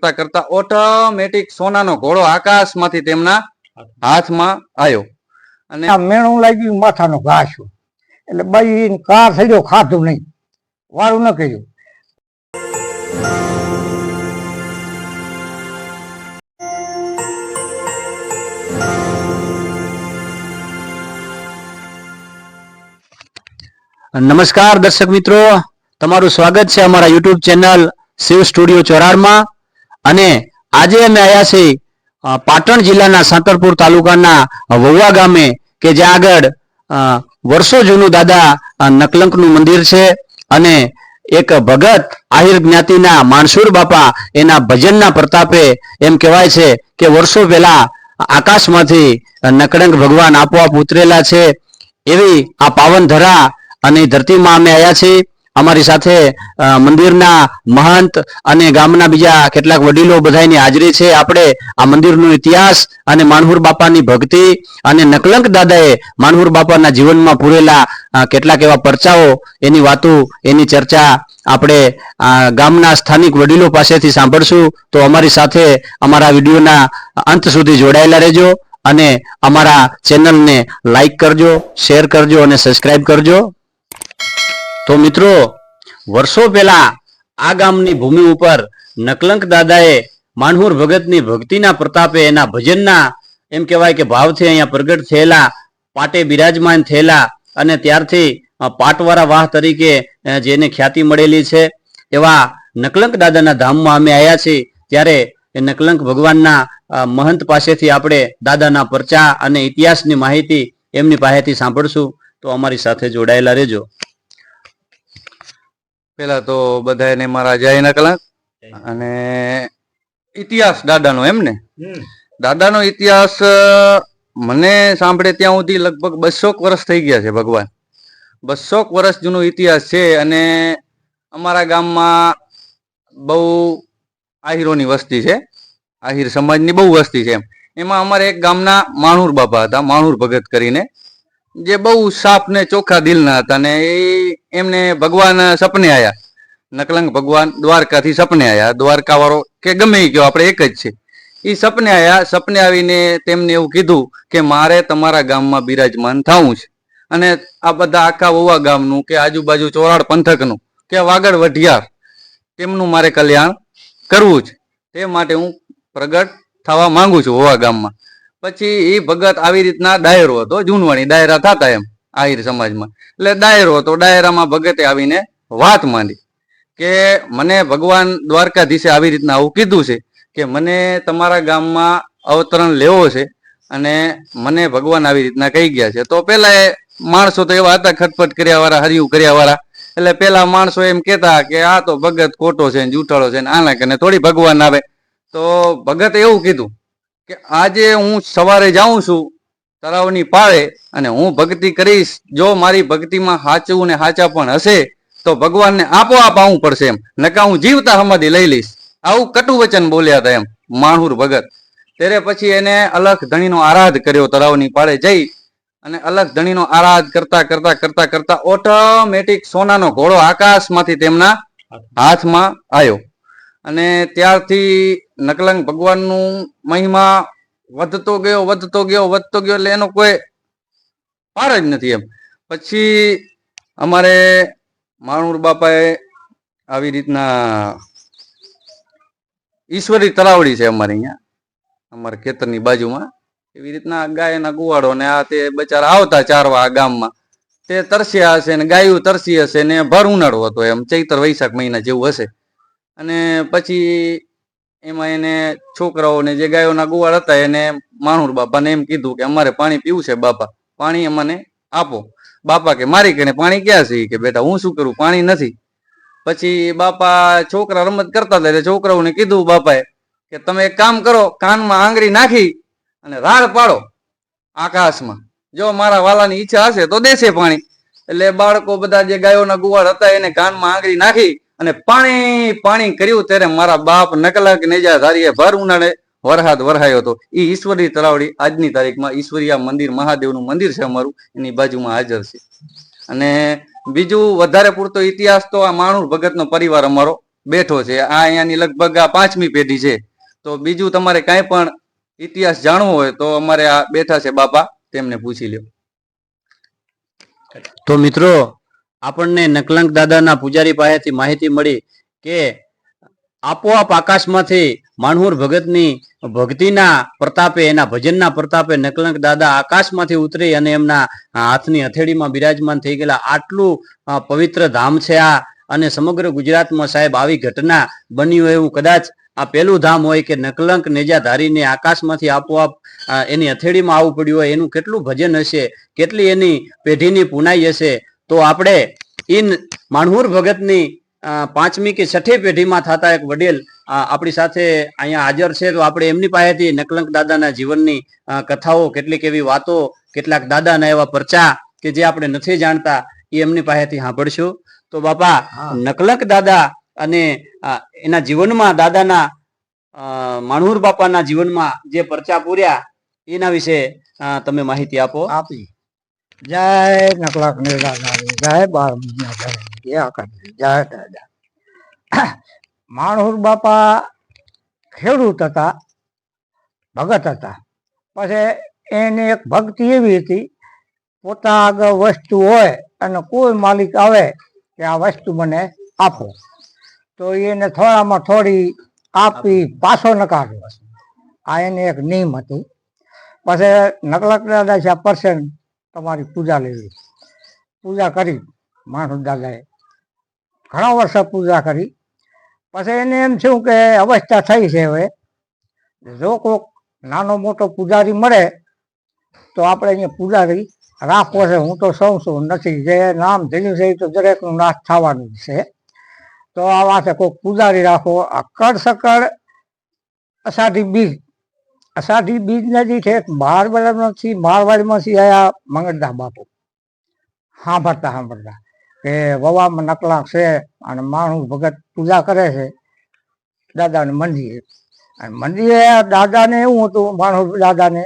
કરતા કરતા ઓટોમેટિક સોનાનો ઘોડો આકાશમાંથી તેમના હાથમાં આવ્યો. અને આ મેણું લાગ્યું માથાનો ઘાસ એટલે બાઈ કા ગયો ખાધું નહીં. વાળું ન કર્યું. નમસ્કાર દર્શક મિત્રો તમારું સ્વાગત છે અમારા યુટ્યુબ ચેનલ શિવ સ્ટુડિયો ચોરાડમાં અને આજે અમે આવ્યા છીએ પાટણ જિલ્લાના સાંતરપુર તાલુકાના વૌવા ગામે કે જ્યાં આગળ વર્ષો જૂનું દાદા નકલંકનું મંદિર છે અને એક ભગત આહિર જ્ઞાતિના માણસુર બાપા એના ભજનના પ્રતાપે એમ કહેવાય છે કે વર્ષો પહેલા આકાશમાંથી નકળંક ભગવાન આપોઆપ ઉતરેલા છે. એવી આ પાવન ધરા અને ધરતીમાં અમે આવ્યા છીએ. અમારી સાથે મંદિરના મહંત અને ગામના બીજા કેટલાક વડીલો બધાની હાજરી છે. આપણે આ મંદિરનો ઇતિહાસ અને માનહુર બાપાની ભક્તિ અને નકલંક દાદાએ માનહુર બાપાના જીવનમાં પૂરેલા કેટલાક એવા પરચાઓ, એની વાતો, એની ચર્ચા આપણે ગામના સ્થાનિક વડીલો પાસેથી સાંભળશું. તો અમારી સાથે અમારા વિડીયોના અંત સુધી જોડાયેલા રહેજો અને અમારા ચેનલને લાઈક કરજો, શેર કરજો અને સબસ્ક્રાઈબ કરજો. તો મિત્રો, વર્ષો પહેલા આ ગામની ભૂમિ ઉપર નકલંક દાદાએ માનહુર ભગતની ભક્તિના પ્રતાપે એના ભજનના એમ કહેવાય કે ભાવથી અહીંયા પ્રગટ થયેલા, પાટે બિરાજમાન થયેલા અને ત્યારથી પાટવાળા વાહ તરીકે જેને ખ્યાતિ મળેલી છે, એવા નકલંક દાદાના ધામમાં અમે આવ્યા છીએ. ત્યારે એ નકલંક ભગવાનના મહંત પાસેથી આપણે દાદાના પરચા અને ઇતિહાસની માહિતી એમની પાસેથી સાંભળશું. તો અમારી સાથે જોડાયેલા રહેજો. પેલા તો બધાને મારા જય કલાક અને ઇતિહાસ દાદાનો એમ ને? દાદાનો ઇતિહાસ મને સાંભળે ત્યાં સુધી લગભગ બસોક વર્ષ થઈ ગયા છે ભગવાન. બસોક વર્ષ જૂનો ઇતિહાસ છે અને અમારા ગામમાં બહુ આહિરોની વસ્તી છે. આહિર સમાજની બહુ વસ્તી છે એમાં અમારે એક ગામના માણુર બાપા હતા માણુર ભગત કરીને. જે બહુ સાફ ને ચોખ્ખા દિલના હતા ને એ એમને ભગવાન સપને આયા. નકલંગ ભગવાન દ્વારકાથી સપને આયા. દ્વારકા વાળો કે ગમે એ કયો, આપણે એક જ છે. એ સપને આયા, સપને આવીને તેમને એવું કીધું કે મારે તમારા ગામમાં બિરાજમાન થવું છે. અને આ બધા આખા વોવા ગામનું કે આજુબાજુ ચોરાડ પંથકનું કે વાગડ વઢિયાર, તેમનું મારે કલ્યાણ કરવું છે. તે માટે હું પ્રગટ થવા માંગુ છું વોવા ગામમાં. પછી એ ભગત આવી રીતના ડાયરો હતો, જૂનવાણી ડાયરા થતા એમ, આહિર સમાજમાં. એટલે ડાયરો હતો, ડાયરામાં ભગતે આવીને વાત માંડી કે મને ભગવાન દ્વારકાધીશે આવી રીતના આવું કીધું છે કે મને તમારા ગામમાં અવતરણ લેવો છે અને મને ભગવાન આવી રીતના કહી ગયા છે. તો પેલા એ માણસો તો એવા હતા, ખટપટ કર્યા વાળા હરિયું કર્યા વાળા એટલે પેલા માણસો એમ કેતા કે આ તો ભગત ખોટો છે જૂઠાળો છે આના કને થોડી ભગવાન આવે. તો ભગતે એવું કીધું કે આજે હું સવારે જાઉં છું તળાવની પાળે અને હું ભક્તિ કરીશ. જો મારી ભક્તિમાં સાચું ને સાચા પણ હશે, તો ભગવાનને આપોઆપ આવવું પડશે એમ. નકા હું જીવતા સમાધિ લઈ લઈશ. આવું કટુ વચન બોલ્યા હતા એમ, માણુર ભગત. ત્યારે પછી એને અલખ ધણીનો આરાધ કર્યો તળાવની પાળે જઈ અને અલખ ધણીનો આરાધ કરતા કરતા કરતા કરતા ઓટોમેટિક સોનાનો ઘોડો આકાશમાંથી તેમના હાથમાં આવ્યો. અને ત્યારથી નકલંગ ભગવાનનું મહિમા વધતો ગયો વધતો ગયો વધતો ગયો એટલે એનો કોઈ પાર જ નથી એમ. પછી અમારે માણુર બાપાએ આવી રીતના ઈશ્વરી તલાવડી છે અમારે અહીંયા, અમારા ખેતરની બાજુમાં. એવી રીતના ગાયના ગુવાડો ને આ તે બચારા આવતા ચારવા ગામમાં. તે તરસ્યા હશે ને ગાયું તરસી હશે ને ભર ઉનાળો હતો એમ, ચૈતર વૈશાખ મહિના જેવું હશે. અને પછી એમાં એને છોકરાઓને જે ગાયોના ગુવાળ હતા એને માણુર બાપાને એમ કીધું કે અમારે પાણી પીવું છે બાપા, પાણી અમને આપો. બાપા કે, મારી કને પાણી ક્યાં છે? કે, બેટા, હું શું કરું? પાણી નથી. પછી બાપા છોકરા રમત કરતા હતા છોકરાઓને કીધું બાપાએ કે, તમે એક કામ કરો, કાનમાં આંગળી નાખી અને રાડ પાડો આકાશમાં. જો મારા વાલાની ઈચ્છા હશે તો દેશે પાણી. એટલે બાળકો બધા જે ગાયોના ગુવાળ હતા એને કાનમાં આંગળી નાખી અને પાણી પાણી કર્યું ત્યારે મારા બાપ નકલક નેજા ધારીએ ભર ઉનાળે વરહાદ વરહાયો હતો. એ ઈશ્વરી તળાવડી આજની તારીખમાં ઈશ્વરીયા મંદિર, મહાદેવનું મંદિર છે અમારું, એની બાજુમાં હાજર છે. અને બીજું વધારે પૂરતો ઇતિહાસ તો આ માણુર ભગતનો પરિવાર અમારો બેઠો છે. આ અહીંયાની લગભગ આ પાંચમી પેઢી છે. તો બીજું તમારે કાંઈ પણ ઇતિહાસ જાણવો હોય તો અમારે આ બેઠા છે બાપા, તેમને પૂછી લ્યો. તો મિત્રો આપણને નકલંક દાદાના પૂજારી પાસેથી માહિતી મળી કે આપોઆપ આકાશમાંથી માણહુર ભગતની ભક્તિના પ્રતાપે, એના ભજનના પ્રતાપે નકલંક દાદા આકાશમાંથી ઉતરી અને એમના હાથની હથેળીમાં બિરાજમાન થઈ ગયેલા. આટલું પવિત્ર ધામ છે આ અને સમગ્ર ગુજરાતમાં સાહેબ આવી ઘટના બની હોય એવું કદાચ આ પહેલું ધામ હોય કે નકલંક નેજા ધારીને આકાશમાંથી આપોઆપ એની હથેળીમાં આવવું પડ્યું હોય, એનું કેટલું ભજન હશે, કેટલી એની પેઢીની પુનાઈ હશે તો આપણે ઇન માણહુર ભગતની પાંચમી કે છઠ્ઠી પેઢીમાં થતા એક વડીલ આપણી સાથે અહીંયા હાજર છે. તો આપણે એમની પાસેથી નકલંક દાદાના જીવનની કથાઓ કેટલીક એવી વાતો કેટલાક દાદાના એવા પરચા કે જે આપણે નથી જાણતા એ એમની પાસેથી સાંભળશું. તો બાપા નકલંક દાદા અને એના જીવનમાં દાદાના માણહુર બાપાના જીવનમાં જે પરચા પૂર્યા એના વિશે તમે માહિતી આપો. આપી. જય નકલાક નિરાધારી જય બાર જય કાકી, જય દાદા માણહુર બાપા ખેડૂત હતા ભગત હતા. પછી એની એક ભક્તિ એવી હતી પોતા આગળ વસ્તુ હોય અને કોઈ માલિક આવે કે આ વસ્તુ મને આપો. તો એને થોડામાં થોડી આપી પાછો નકાર્યો. આ એને એક નિયમ હતી. પછી નકલક દાદા છે પર્સન્ટ તમારી પૂજા લેવી. પૂજા કરી માણસ દાદાએ ઘણા વર્ષો પૂજા કરી. પછી એને એમ થયું કે અવસ્થા થઈ છે હવે. જો કોઈક નાનો મોટો પૂજારી મળે, તો આપણે અહીંયા પૂજારી રાખવો છે. હું તો સૌ છું, નથી. જે નામ ધીરું છે તો દરેકનું નાશ થવાનું છે. તો આ વાતે કોઈક પૂજારી રાખો. આ કડ સકડ અષાઢી બીજ અષાઢી બીજ નદી છે મારવાડમાંથી મારવાડમાંથી આયા મંગળદાસ બાપુ. સાંભળતા સાંભળતા કે વવામાં નકલા છે અને માણસ ભગત પૂજા કરે છે, દાદાને મંદિરે. અને મંદિરે દાદાને એવું હતું, માણસ દાદાને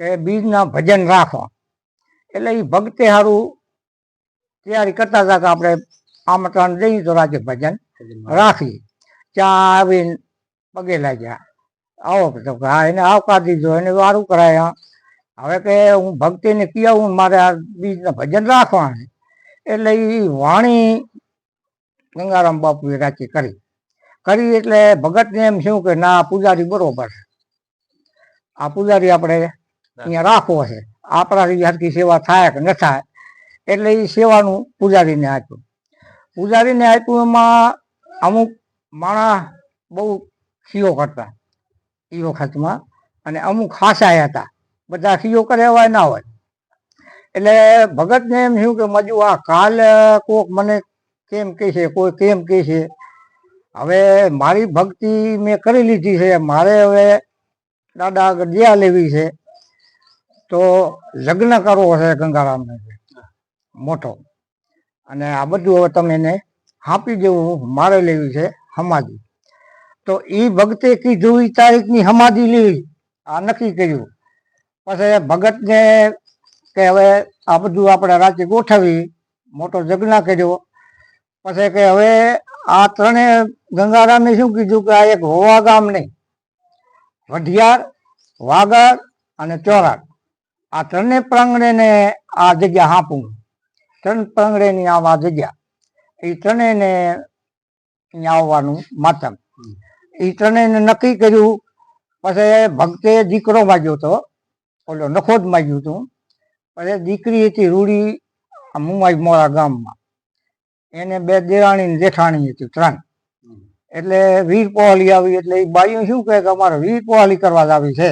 કે બીજના ભજન રાખવા એટલે એ ભક્તે સારું તૈયારી કરતા હતા કે આપણે આમંત્રણ દઈએ તો રાજ્ય ભજન રાખીએ. ત્યાં આવીને પગે લાગ્યા. આવો તો હા, એને આવકાર દીધો, એને વારું કરાય હવે કે હું ભક્તિને કહું મારે આ બીજના ભજન રાખવા એટલે એ વાણી ગંગારામ બાપુએ રાચી કરી. કરી એટલે ભગતને એમ શું કે ના પૂજારી બરોબર છે. આ પૂજારી આપણે અહીંયા રાખવો છે. આપણાથી હરકી સેવા થાય કે ન થાય, એટલે એ સેવાનું પૂજારીને આપ્યું. પૂજારીને આપ્યું એમાં અમુક માણસ બહુ ખીઓ કરતા. એ વખતમાં. અને અમુક ખાસા હતા. બધા ખીઓ કરે હોય ના હોય. એટલે ભગતને એમ થયું કે મજુ, આ કાલ કોક મને કેમ કહે છે કોઈ કેમ કહે છે હવે મારી ભક્તિ મેં કરી લીધી છે. મારે હવે દાદા આગળ દયા લેવી છે. તો લગ્ન કરવો છે ગંગારામને. મોટો. અને આ બધું હવે તમે એને આપી દેવું. મારે લેવી છે સમાધિ તો એ ભગતે કીધું એ તારીખની સમાધિ લેવી આ નક્કી કર્યું. પછી ભગતને કે હવે આ બધું આપણે રાતે ગોઠવી મોટો જગના કર્યો. પછી કે હવે આ ત્રણે ગંગારામે શું કીધું કે આ એક હોવા ગામ નહીં. વઢિયાર વાગડ અને ચોરાડ આ ત્રણે પ્રાંગણેને આ જગ્યા હાંપું. ત્રણ પ્રાંગણેની આવા જગ્યા. એ ત્રણેયને અહીંયા આવવાનું માતમ. એ ત્રણેયને નક્કી કર્યું. પછી ભક્તે દીકરો માગ્યો હતો ઓલો નખોદ માગ્યું હતું. પછી દીકરી હતી રૂડી આ મુંબાઈ મોરા ગામમાં. એને બે દેરાણી ને જેઠાણી હતી ત્રણ. એટલે વીર પોહાલી આવી. એટલે એ બાઈઓ શું કહે કે અમારે વીર પોહાલી કરવા જ આવી છે.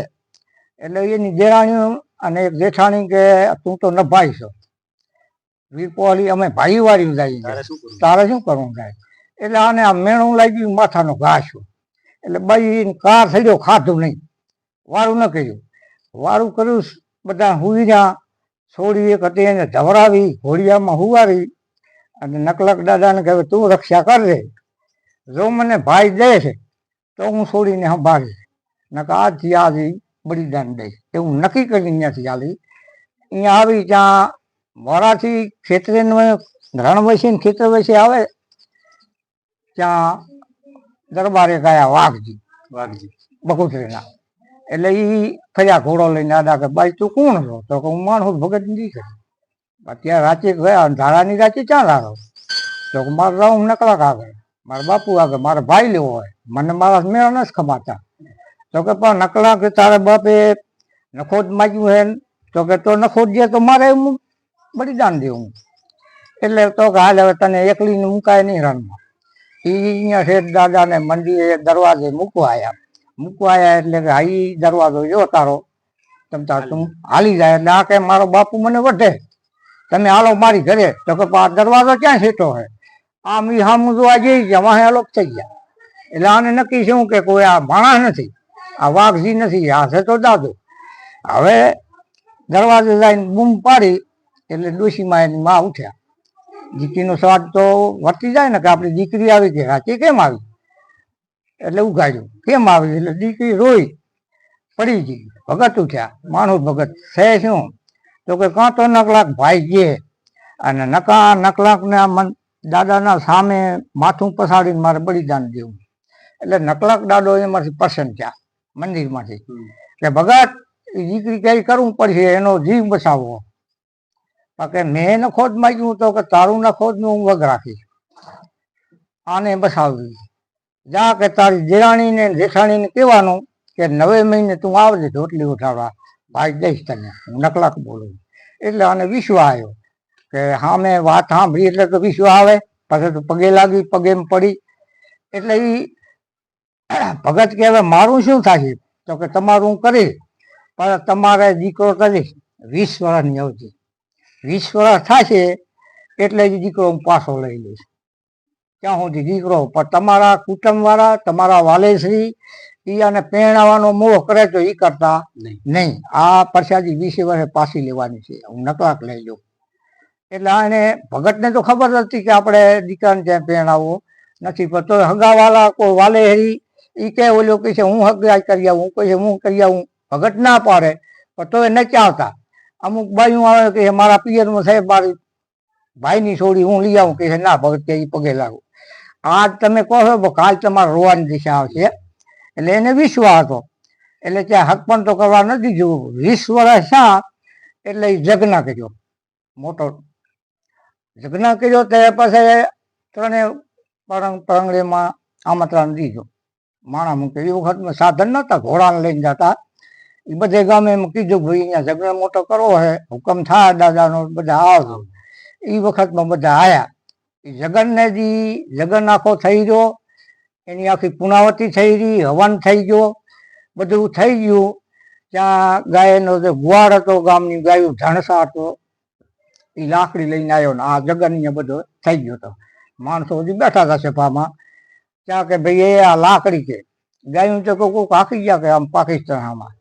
એટલે એની દેરાણીઓ અને એક જેઠાણી કે તું તો નભાઈ છો. વીર પોહાલી અમે ભાઈ વાળી જઈએ તારે શું કરવું? થાય એટલે આને આ મેણું લાગ્યું માથાનો ઘાસ એટલે બાઈ કાર થયો ખાધું નહીં. વારું ન કર્યું. વારું કર્યું, બધા હુઈ જ્યાં છોડી એક હતી, એને ધવરાવી, ઘોડિયામાં હુવારી અને નકલક દાદાને કહે તું રક્ષા કરજે જો મને ભાઈ દે છે, તો હું છોડીને સંભાળીશ. નકા આજથી આજ ઈ બલિદાન દઈશ. એવું નક્કી કરીને અહીંયાથી ચાલી. અહીંયા આવી ત્યાં મોડાથી ખેતરે રણ વસી ખેતર વસી આવે, ત્યાં દરબારે ગયા વાઘજી. વાઘજી. બકુતરીના. એટલે ઈ ફર્યા ઘોડો લઈને આડા કે બાઈ તું કોણ છો? તો કે હું માણસ ભગત નથી કરી અત્યારે રાચે ગયા અને ધારાની રાચી ક્યાં લાવો તો કે મારે રાઉ નકળા આગળ મારા બાપુ આગળ મારે ભાઈ લેવો હોય. મને મારા મેળા નથી ખમાતા. તો કે પણ નકળા કે તારે બાપે નખોદ માગ્યું હે ને? તો કે તો નખોદ જે તો મારે બલિદાન દેવું. એટલે તો કે હાલ હવે તને એકલીને મુકાય નહીં રણમાં. ઈ અહીંયા શેઠ દાદાને મંદિરે દરવાજે મૂકવા આવ્યા મૂકવા આવ્યા એટલે કે હા ઈ દરવાજો જો તારો. તમ તાર તું હાલી જાય એટલે આ કે, મારો બાપુ મને વધે. તમે હાલો મારી ઘરે. તો કે, આ દરવાજો ક્યાં છેટો હે? આમ ઈ સામું જોવા જઈ ગયા, વાહે અલોપ થઈ ગયા. એટલે આને નક્કી શું કે, કોઈ આ ભાણા નથી, આ વાઘજી નથી, આ છે તો દાદો. હવે દરવાજે જઈને બૂમ પાડી, એટલે ડોશીમાં એની માં ઉઠ્યા. દીકરીનો સ્વાદ તો વર્તી જાય ને કે આપણી દીકરી આવી કે સાચી કેમ આવી? એટલે ઉગાડ્યું કેમ આવી? એટલે દીકરી રોઈ પડી ગઈ. ભગત ઉઠ્યા. માણું ભગત છે શું? તો કે કાં તો નકલાક ભાઈ જે અને નકા નકલાક ને મન દાદાના સામે માથું પસાડીને મારે બલિદાન દેવું. એટલે નકલાક દાદો એમાંથી પસંદ થયા મંદિરમાંથી. કે ભગત દીકરી ક્યાંય કરવું પડશે? એનો જીવ બચાવવો. કે મેં નખોદ માગ્યું તો કે તારું નખોદનું હું વગ રાખીશ. આને બસાવવી જા કે તારી દેરાણી ને જેઠાણી ને કહેવાનું કે નવે મહિને તું આવજે, રોટલી ઉઠાડવા ભાઈ દઈશ તને. હું નકલાક બોલું. એટલે આને વિશ્વ આવ્યો કે હા મેં વાત સાંભળી એટલે તો વિશ્વ આવે. પછી તો પગે લાગી પગે પડી. એટલે એ ભગત કે હવે મારું શું થશે? તો કે, તમારું હું કરીશ. પણ તમારે દીકરો કરીશ. વીસ વર્ષની અવધિ. વીસ વર્ષ થશે એટલે જ દીકરો હું પાછો લઈ લઈશ. ત્યાં સુધી દીકરો પણ તમારા કુટુંબ વાળા તમારા વાલેશ્રી ઈ આને પહેણાવાનો મોહ કરે તો ઈ કરતા નહીં. આ પ્રસાદી વીસે વર્ષે પાછી લેવાની છે. હું નકલાક લઈ લઉં. એટલે આને ભગતને તો ખબર હતી કે આપણે દીકરાને ત્યાં પહેણાવવો નથી પણ તો હગાવાલા કોઈ વાલે હરી ઈ કે ઓલો કહે છે હું હગાઈ કરી આવું કહે છે હું કરી આવું. ભગત ના પાડે પણ તો એ નથી આવતા અમુક બાયું આવે કે મારા પિયરમાં સાહેબ મારી ભાઈની છોડી હું લઈ આવું કે ના ભગત, કે પગે લાગુ. આજ તમે કહો છો કાલ તમારે રોવાની દિશા આવશે. એટલે એને વિશ્વાસ હતો. એટલે ત્યાં હક પણ તો કરવા નથી જોવું. વીસ વર્ષ શા એટલે એ જગ્ન કર્યો. મોટો જગ્ન કર્યો તે પછી ત્રણે પરંગ પરંગડીમાં આમંત્રણ દીધું. માણા મૂકે એ વખતમાં સાધન નતા ઘોડાને લઈને જતા. એ બધે ગામે એમ કીધું ભાઈ અહીંયા ઝઘડો મોટો કરવો હે, હુકમ થાય, દાદાનો બધા આવજો એ વખતમાં બધા આવ્યા એ જગનને જી જગન આખો થઈ ગયો, એની આખી પુનાવતી થઈ રહી હવન થઈ ગયો. બધું થઈ ગયું. ત્યાં ગાયનો જે ગુવાડ હતો, ગામની ગાયું ધણસા હતો. એ લાકડી લઈને આવ્યો ને, આ જગન અહીંયા બધો થઈ ગયો હતો માણસો હજી બેઠા હતા સભામાં ત્યાં કે ભાઈ એ આ લાકડી છે ગાયું તો કોઈ કોઈક હાકી ગયા કે આમ પાકિસ્તાન આમાં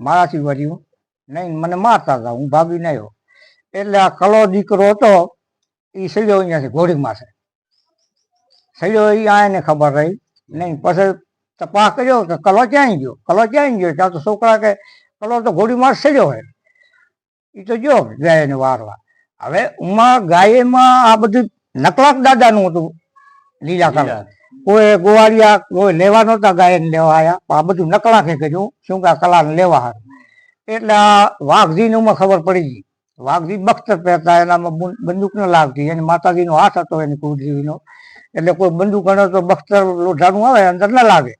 મારાથી વર્યું નહીં, મને મારતા હતા, હું ભાગી નહીં એટલે આ કલો દીકરો હતો, એ સૈડો અહીંયાથી ઘોડીમાં છે. સૈડો એ આને ખબર રહી, નહીં, પછી તપાસ કર્યો કે કલો ક્યાંય ગયો? કલો ક્યાંય ગયો? ત્યાં તો છોકરા કે કલો તો ઘોડીમાં માસ સડ્યો હોય એ તો જો ગાયને વારવા. હવે ઉમા ગાયમાં આ બધું નકલાક દાદાનું હતું, લીલા કલર કોઈ ગોવાળિયા કોઈ લેવા નહોતા ગાયન લેવા આવ્યા આ બધું નકલાકે કર્યું. શું કે આ કલાને લેવા હાર. એટલે આ વાઘજીને ઉમાં ખબર પડી ગઈ. વાઘજી બખ્તર પહેરતા એનામાં બંદૂક ન લાગતી. એની માતાજીનો હાથ હતો એની કુળદેવીનો. એટલે કોઈ બંદૂક ગણો તો બખ્તર લોઢાનું આવે, અંદર ન લાગે.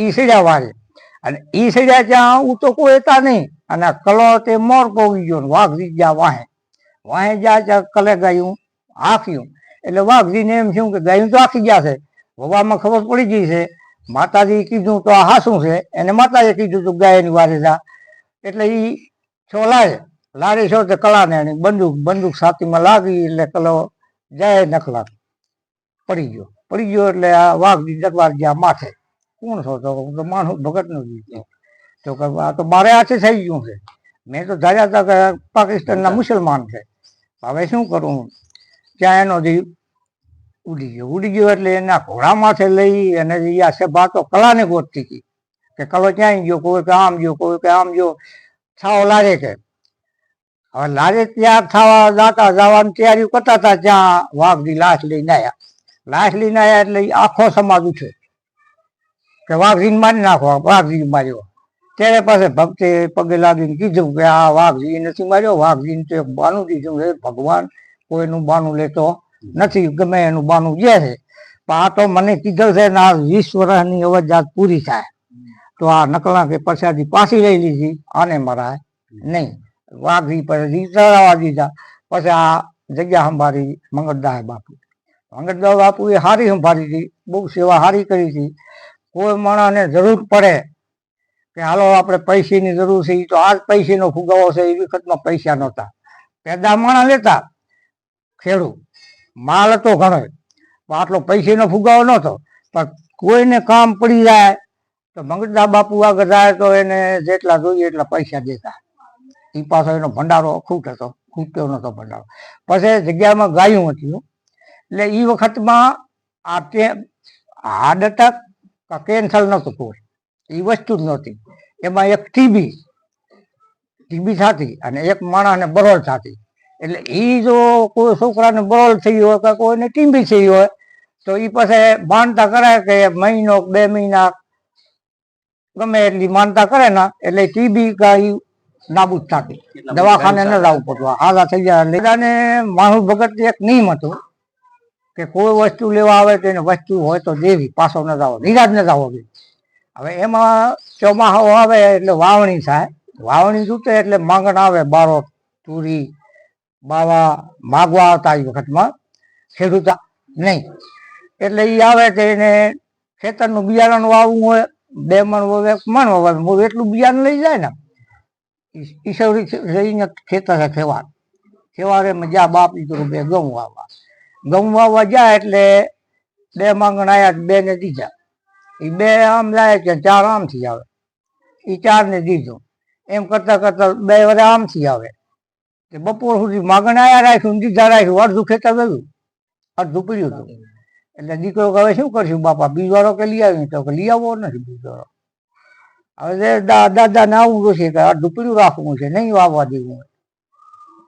ઈ સીડા વારે. અને ઈ સીડા ત્યાં હું તો કોઈ હતા નહીં. અને કલો તે મોર પોગી ગયો ને વાઘજી જ્યાં વાહે. વાહે જ્યાં ત્યાં કલે ગાયું, હાંક્યું. એટલે વાઘજીને એમ શું કે ગાયું તો આખી ગયા છે. વવામાં ખબર પડી ગઈ છે. માતાજી કીધું તો આ હાસું છે? એને માતાએ કીધું તું ગાયની વારે જા. એટલે ઈ છો લાય લારી છો તે કલાને એની બંદૂક બંદૂક છાતીમાં લાગી એટલે કલો જાય નખલા પડી ગયો. પડી ગયો એટલે આ વાઘજી દરબાર ગયા માથે. કોણ છો તો? હું તો માણસ ભગત નો જીવ તો કે આ તો મારે હાથે થઈ ગયું છે. મેં તો ધાર્યા હતા કે પાકિસ્તાનના મુસલમાન છે. હવે શું કરું? ત્યાં એનો જીવ ઉડી ગયો ઉડી ગયો એટલે એના ઘોડા માથે લઈ અને ઈ આ સભા તો કલાને ગોતતી હતી. કે કલો ક્યાંય ગયો, કોઈ કે આમ ગયો, કોઈ કે આમ ગયો. થાવ લારે કે. હવે લારે તૈયાર થવા જાતા જવાની તૈયારી કરતા હતા ત્યાં વાઘની લાશ લઈને આવ્યા લાશ લઈને આવ્યા એટલે આખો સમાજ ઉઠ્યો. કે વાઘજીને મારી નાખવા વાઘજી માર્યો. ત્યારે પાસે ભક્તે પગે લાગીને કીધું કે આ વાઘજી નથી માર્યો, વાઘજીને તો એક બાનું દીધું હે ભગવાન કોઈનું બાનું લેતો નથી ગમે એનું બાનું જે છે. પણ આ તો મને કીધું છે ને આ વીસ વર્ષની અવજાત પૂરી થાય. તો આ નકલા કે પ્રસાદી પાછી લઈ લીધી. આને મરાય નહીં. વાઘી પછી ચડાવવા દીધા. પછી આ જગ્યા સંભાળી મંગળદાસ બાપુ. મંગળદાસ બાપુએ સારી સંભાળી હતી. બહુ સેવા સારી કરી હતી. કોઈ માણસને જરૂર પડે કે હાલો આપણે પૈસાની જરૂર છે એ તો આ જ પૈસાનો ફુગાવો છે. એ વખતમાં પૈસા નહોતા. પેદા માણસ લેતા ખેડૂત. માલ હતો ઘણો આટલો પૈસાનો ફુગાવો નહોતો. પણ કોઈને કામ પડી જાય તો મંગળદા બાપુ આગળ જાય તો એને જેટલા જોઈએ એટલા પૈસા દેતા. એ પાછો એનો ભંડારો ખૂટ હતો. ખૂટ્યો નહોતો ભંડારો. પછી જગ્યામાં ગાયું હતું. એટલે એ વખતમાં આ તે હાર્ટ એટેક કેન્સર નહોતું કોઈ એ વસ્તુ જ નહોતી. એમાં એક ટીબી ટીબી થતી અને એક માણસને બરોળ થતી. એટલે એ જો કોઈ છોકરાને બરોળ થઈ હોય કે કોઈને ટીબી થઈ હોય તો એ પછી માનતા કરે કે મહિનો બે મહિના ગમે એટલી માનતા કરે ને એટલે ટીબી કાંઈ નાબૂદ થતી દવાખાને ન જવું પડતું. હાલા થઈ જાય લેદાને માણસ ભગત એક નિયમ હતો કે કોઈ વસ્તુ લેવા આવે તો એને વસ્તુ હોય તો દેવી પાછો ન જાવો નિરાજ ન જાવો હવે એમાં ચોમાહો આવે એટલે વાવણી થાય. વાવણી તૂટે એટલે માંગણ આવે બારો તુરી બાવા માગવા આવતા એ વખતમાં ખેડૂત નહીં. એટલે એ આવે તો એને ખેતરનું બિયારણ વાવવું હોય, બે મણ વવે મણ વવે એટલું બિયારણ લઈ જાય ને ઈશ્વરી રહીને ખેતર ખેવાર ખેવારે મજા બાપ દીકરું બે ઘઉં વાવવા. ઘઉં વાવવા જાય એટલે બે માંગણ આવ્યા બે ને દીધા. એ બે આમ લાવે કે ચાર આમથી આવે. એ ચાર ને દીધું. એમ કરતા કરતા બે વરે આમથી આવે. બપોર સુધી માંગણ આયા રાખ્યું દીધા રાખ્યું, અડધું ખેતર ગયું અડધું પીડ્યું હતું. એટલે દીકરો કે હવે શું કરશું, બાપા? બીજવારો કે લઈ આવ્યું? તો લઈ આવવો નથી બીજવારો હવે દાદા ને આવું છે કે અડધું પીડ્યું રાખવું છે, નહીં વાવવા દેવું. હોય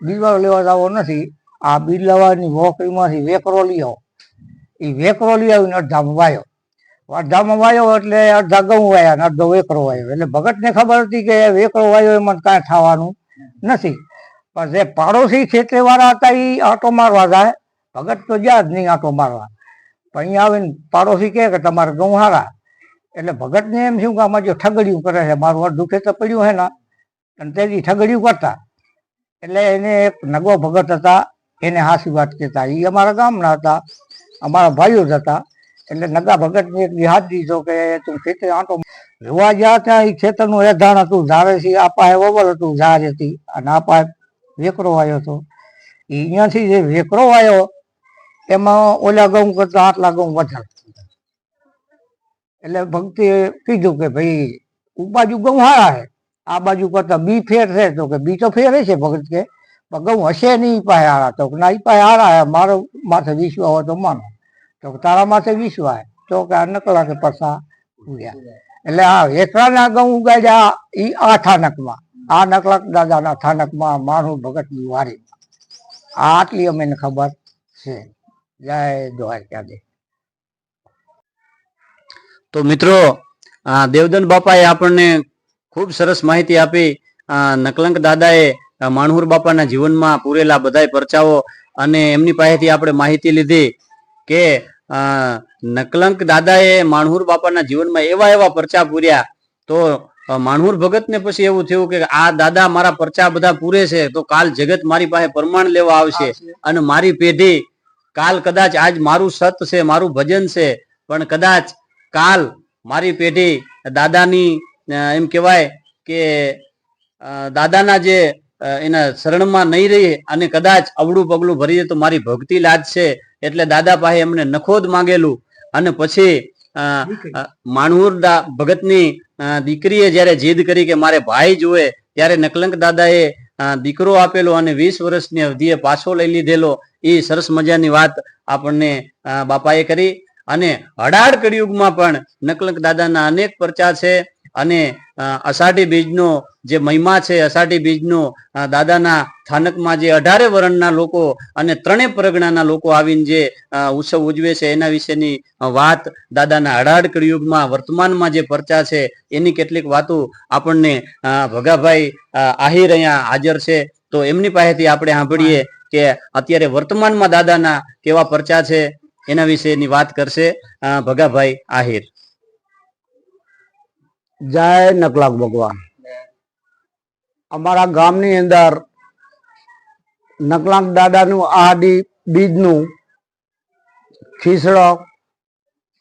બીજવારો લેવા જવો નથી. આ બીજ લેવાની વોકરીમાંથી વેકરો લઈ આવો. એ વેકરો લઈ આવીને અડધામાં વાયો. અડધામાં વાયો એટલે અડધા ઘઉં વાયા ને અડધો વેકરો વાયો. એટલે ભગતને ખબર હતી કે વેકરો વાયો એમાં કાંઈ થવાનું નથી. પણ જે પાડોશી ખેતરવાળા હતા એ આટો મારવા જાય? ભગત તો જ્યાં જ નહીં આટો મારવા. પણ અહીંયા આવીને પાડોશી કહે કે તમારે ઘઉં હારા એટલે ભગતને એમ શું કે આમાં જો ઠગડિયું કરે છે. મારું અડધું ખેતર પડ્યું હે ને, અને તેથી ઠગડિયું કરતા. એટલે એને એક નગો ભગત હતા. એને હાસી વાત કહેતા. એ અમારા ગામના હતા. અમારા ભાઈઓ જ હતા. એટલે નગા ભગતને એક હાથ દીધો કે તું ખેતર આંટો જોવા જ્યાં ત્યાં એ ખેતરનું એધાણ હતું. ઝાડે છે આપાએ ઓવર હતું ઝાડ હતી. અને આપાએ વેકરો આવ્યો હતો એ અહીંયાથી જે વેકરો આવ્યો એમાં ઓલા ઘઉં કરતા આટલા ઘઉં વધારે એટલે ભક્તિએ કીધું કે ભાઈ ઉપાજુ ઘઉં હારા છે આ બાજુ કરતા બી ફેર છે. તો કે બી તો ફેર છે ભગત કે ઘઉં હશે નહીં પાસે હારા. તો ના, ઈ પાસે હારા હે, મારો માથે વિશ્વા હોય તો માનો. તો તારા માથે વિશ્વા તો કે આ નકલા કે પસા ઉડ્યા. એટલે આ વેકરાના ઘઉં ઉગાડ્યા ઈ આઠા થાનકમાં આ નકલક દાદાના થાનકમાં માણું ભગતની વારી. આટલી અમને ખબર છે. જય દ્વારકાધીશ. તો મિત્રો દેવદન બાપાએ આપણને ખૂબ સરસ માહિતી આપી. નકલંક દાદાએ માણહુર બાપાના જીવનમાં પૂરેલા બધાય પરચાઓ અને એમની પાસેથી આપણે માહિતી લીધી કે નકલંક દાદાએ માણહુર બાપાના જીવનમાં એવા એવા પરચા પૂર્યા. તો અ, ભગત ભગતને પછી એવું થયું કે આ દાદા મારા પરચા બધા પૂરે છે તો કાલ જગત મારી પાસે પ્રમાણ લેવા આવશે અને મારી પેઢી કાલ કદાચ આજ મારું સત છે મારું ભજન છે પણ કદાચ કાલ મારી પેઢી દાદાની એમ કહેવાય કે દાદાના જે એના શરણમાં નહીં રહી અને કદાચ અવળું પગલું ભરી તો મારી ભક્તિ લાજ છે એટલે દાદા પાસે એમને નખોદ માંગેલું અને પછી અ, અ, દા- ભગતની દીકરીએ જ્યારે જીદ કરી કે મારે ભાઈ જુએ ત્યારે નકલંક દાદાએ દીકરો આપેલો અને વીસ વર્ષની અવધિએ પાછો લઈ લીધેલો એ સરસ મજાની વાત આપણને બાપાએ કરી. અને હડાડ કળિયુગમાં પણ નકલંક દાદાના અનેક પરચા છે. અને અષાઢી બીજનો જે મહિમા છે, અષાઢી બીજનો દાદાના સ્થાનકમાં જે અઢારે વર્ણના લોકો અને ત્રણેય પરગણાના લોકો આવીને જે ઉત્સવ ઉજવે છે, એના વિશેની વાત દાદાના અઢાર કળિયુગમાં વર્તમાનમાં જે પરચા છે, એની કેટલીક વાતો આપણને ભગાભાઈ આહિર અહીંયા હાજર છે. તો એમની પાસેથી આપણે સાંભળીએ કે અત્યારે વર્તમાનમાં દાદાના કેવા પરચા છે, એના વિશેની વાત કરશે ભગાભાઈ આહિર. જય નકલાક ભગવાન. અમારા ગામની અંદર નકલાક દાદાનું આહાડી બીજનું ખીસડો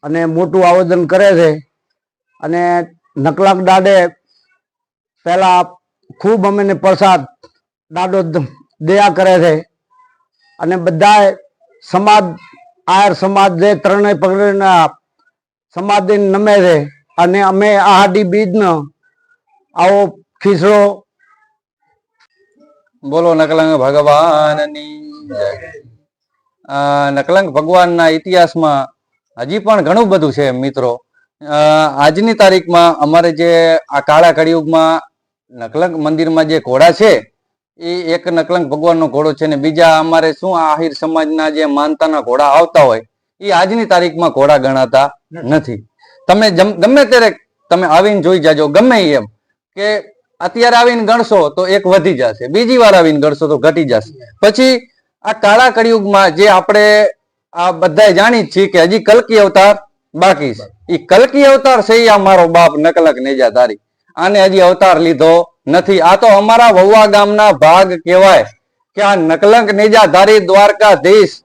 અને મોટું આવેદન કરે છે અને નકલાક દાડે પહેલા ખૂબ અમને પ્રસાદ દાદો દયા કરે છે અને બધાએ સમાજ, આયર સમાજ જે ત્રણેય પગડીના સમાજ નમે છે અને અમે આહાડી બીજનો આવો ખીસડો બોલો નકલંગ ભગવાનની નકલંગ ભગવાનના ઇતિહાસમાં હજી પણ ઘણું બધું છે મિત્રો. આજની તારીખમાં અમારે જે આ કાળા કળિયુગમાં નકલંગ મંદિરમાં જે ઘોડા છે, એ એક નકલંગ ભગવાનનો ઘોડો છે ને બીજા અમારે શું આહિર સમાજના જે માનતાના ઘોડા આવતા હોય, એ આજની તારીખમાં ઘોડા ગણાતા નથી. તમે ગમે ત્યારે તમે આવીને જોઈ જાજો, ગમે એમ. કે અત્યારે આવીને ગણશો તો એક વધી જશે, બીજી વાર આવીને ગણશો તો ઘટી જશે. પછી આ કાળા કળિયુગમાં જે આપણે આ બધા જાણી છીએ કે હજી કલકી અવતાર બાકી છે. એ કલકી અવતાર છે આ મારો બાપ નકલક નેજા તારી. આને હજી અવતાર લીધો નથી. આ તો અમારા વહુવા ગામના ભાગ કહેવાય. કે આ નકલંક નિજાધારી દ્વારકાધીશ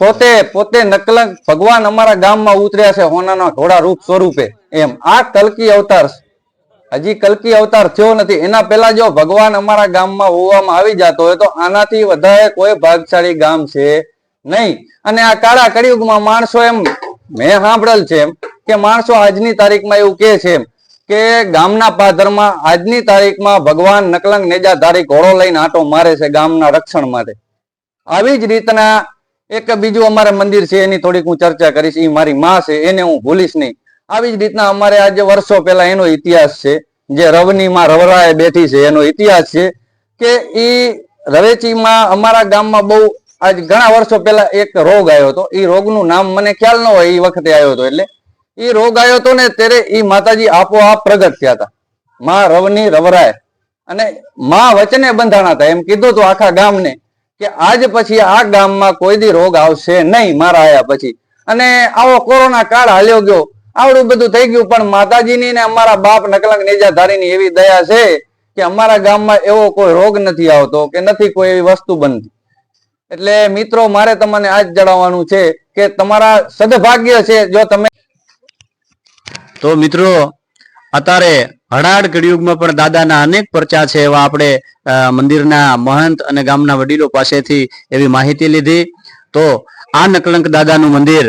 પોતે પોતે નકલંક ભગવાન અમારા ગામમાં ઉતર્યા છે હોનાના ઘોડા રૂપ સ્વરૂપે. એમ. આ કલકી અવતાર હજી કલકી અવતાર થયો નથી. એના પહેલા જો ભગવાન અમારા ગામમાં હોવામાં આવી જતો હોય તો આનાથી વધારે કોઈ ભાગશાળી ગામ છે નહીં. અને આ કાળા કળિયુગમાં માણસો એમ, મેં સાંભળેલ છે એમ, કે માણસો આજની તારીખમાં એવું કે છે કે ગામના પાધરમાં આજની તારીખમાં ભગવાન નકલંગ નેજાધારી ઘોડો લઈને આંટો મારે છે ગામના રક્ષણ માટે. આવી જ રીતના એક બીજું અમારે મંદિર છે, એની થોડીક હું ચર્ચા કરીશ. એ મારી માં છે, એને હું ભૂલીશ નહીં. આવી જ રીતના અમારે આજે વર્ષો પહેલા એનો ઇતિહાસ છે, જે રવનીમાં રવરાએ બેઠી છે, એનો ઇતિહાસ છે કે એ રવેચીમાં અમારા ગામમાં બહુ આજ ઘણા વર્ષો પહેલા એક રોગ આવ્યો હતો. એ રોગનું નામ મને ખ્યાલ ન હોય એ વખતે આવ્યો હતો એટલે. એ રોગ આવ્યો હતો ને ત્યારે એ માતાજી આપોઆપ પ્રગટ થયા હતા. માં રવની રવરાય અને માં વચને બંધાણા હતા. એમ કીધું હતું આખા ગામને કે આજ પછી આ ગામમાં કોઈ દી રોગ આવશે નહીં મારા આયા પછી. અને આવો કોરોના કાળ હાલ્યો ગયો. આવડું બધું થઈ ગયું, પણ માતાજીની ને અમારા બાપ નકલંગ નેજાધારીની એવી દયા છે કે અમારા ગામમાં એવો કોઈ રોગ નથી આવતો કે નથી કોઈ એવી વસ્તુ બનતી. એટલે મિત્રો, મારે તમને આજ જણાવવાનું છે કે તમારા સદભાગ્ય છે, જો તમે તો મિત્રો, અત્યારે હડાડ કળિયુગમાં પણ દાદાના અનેક પરચા છે એવા આપણે મંદિરના મહંત અને ગામના વડીલો પાસેથી એવી માહિતી લીધી. તો આ નકલંક દાદાનું મંદિર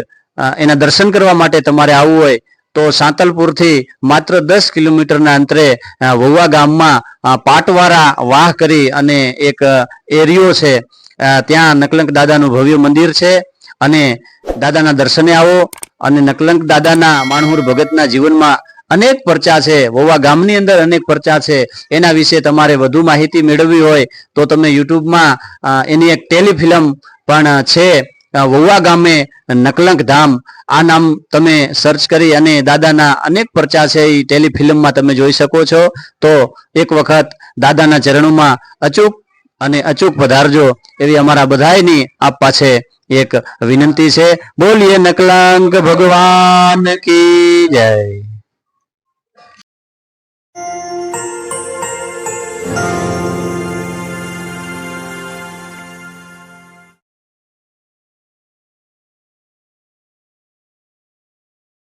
એના દર્શન કરવા માટે તમારે આવવું હોય, તો સાંતલપુરથી માત્ર દસ કિલોમીટરના અંતરે વહુવા ગામમાં પાટવારા વાહ કરી અને એક એરિયો છે ત્યાં નકલંક દાદાનું ભવ્ય મંદિર છે. અને દાદાના દર્શને આવો. અને નકલંક દાદાના માણહુર ભગતના જીવનમાં અનેક પરચા છે. વોવા ગામની અંદર અનેક પરચા છે. એના વિશે તમારે વધુ માહિતી મેળવવી હોય તો તમે યુટ્યુબમાં એની એક ટેલિફિલ્મ પણ છે. વોવા ગામે નકલંક ધામ. આ નામ તમે સર્ચ કરી અને દાદાના અનેક પરચા છે એ ટેલિફિલ્મમાં તમે જોઈ શકો છો. તો એક વખત દાદાના ચરણોમાં અચૂક અને અચૂક પધારજો એવી અમારા બધાની આપ પાસે એક વિનંતી છે. બોલીએ નકલાંક ભગવાન કી જય.